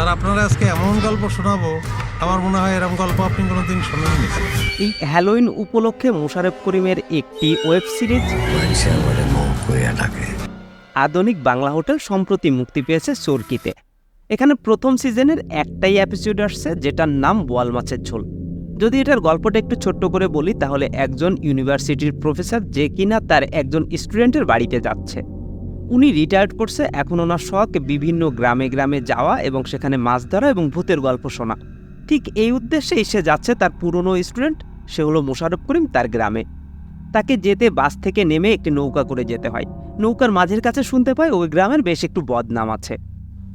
Sir, আপনারা আজকে এমন গল্প শোনাবো, আমার মনে হয় এরকম গল্প আপনি কোনোদিন শোনেননি। এই হ্যালোইন উপলক্ষে মোশাররফ করিমের একটি ওয়েব সিরিজ আধুনিক বাংলা হোটেল সম্প্রতি মুক্তি পেয়েছে চরকিতে। এখানে প্রথম সিজনের একটাই এপিসোড আসছে, যেটার নাম বোয়াল মাছের ঝোল। যদি এটার গল্পটা একটু ছোট্ট করে বলি, তাহলে একজন ইউনিভার্সিটির প্রফেসর যে কিনা তার একজন স্টুডেন্টের বাড়িতে যাচ্ছে। উনি রিটায়ার্ড করছে, এখন ওনার শখ বিভিন্ন গ্রামে গ্রামে যাওয়া এবং সেখানে মাছ ধরা এবং ভূতের গল্প শোনা। ঠিক এই উদ্দেশ্যেই সে যাচ্ছে তার পুরনো স্টুডেন্ট সে হলো মোশাররফ করিম তার গ্রামে। তাকে যেতে বাস থেকে নেমে একটি নৌকা করে যেতে হয়। নৌকার মাঝের কাছে শুনতে পায় ওই গ্রামের বেশ একটু বদনাম আছে।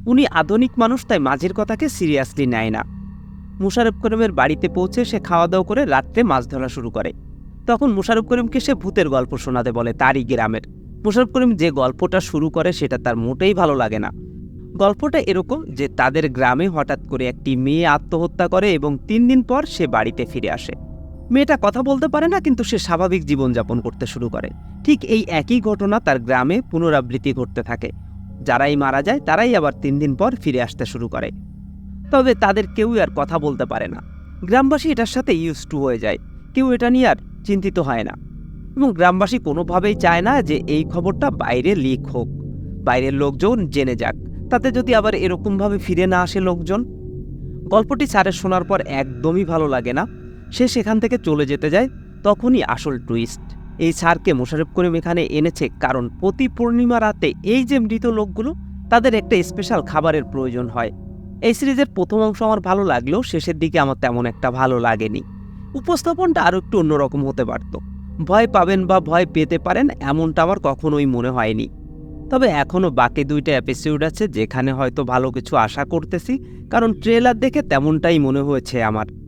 উনি আধুনিক মানুষ, তাই মাঝের কথাকে সিরিয়াসলি নেয় না। মুশারফ করিমের বাড়িতে পৌঁছে সে খাওয়া দাওয়া করে রাত্রে মাছ ধরা শুরু করে। তখন মুশারফ করিমকে সে ভূতের গল্প শোনাতে বলে তারই গ্রামের। মুশারফ করিম যে গল্পটা শুরু করে সেটা তার মোটেই ভালো লাগে না। গল্পটা এরকম যে তাদের গ্রামে হঠাৎ করে একটি মেয়ে আত্মহত্যা করে এবং তিন দিন পর সে বাড়িতে ফিরে আসে। মেয়েটা কথা বলতে পারে না কিন্তু সে স্বাভাবিক জীবনযাপন করতে শুরু করে। ঠিক এই একই ঘটনা তার গ্রামে পুনরাবৃত্তি ঘটতে থাকে। যারাই মারা যায় তারাই আবার তিন দিন পর ফিরে আসতে শুরু করে। তবে তাদের কেউই আর কথা বলতে পারে না। গ্রামবাসী এটার সাথে ইউজ টু হয়ে যায়। কেউ এটা নিয়ে আর চিন্তিত হয় না। এবং গ্রামবাসী কোনোভাবেই চায় না যে এই খবরটা বাইরে লিক হোক। বাইরের লোকজন জেনে যাক, তাতে যদি আবার এরকমভাবে ফিরে না আসে লোকজন। গল্পটি স্যারের শোনার পর একদমই ভালো লাগে না। সে সেখান থেকে চলে যেতে যায়, তখনই আসল টুইস্ট। এই স্যারকে মোশারফ করিম এখানে এনেছে কারণ প্রতি পূর্ণিমা রাতে এই যে মৃত লোকগুলো, তাদের একটা স্পেশাল খাবারের প্রয়োজন হয়। এই সিরিজের প্রথম অংশ আমার ভালো লাগলেও শেষের দিকে আমার তেমন একটা ভালো লাগেনি। উপস্থাপনটা আরও একটু অন্যরকম হতে পারত। ভয় পাবেন বা ভয় পেতে পারেন এমনটা আমার কখনোই মনে হয়নি। তবে এখনও বাকি দুইটা এপিসোড আছে যেখানে হয়তো ভালো কিছু আশা করতেছি, কারণ ট্রেলার দেখে তেমনটাই মনে হয়েছে আমার।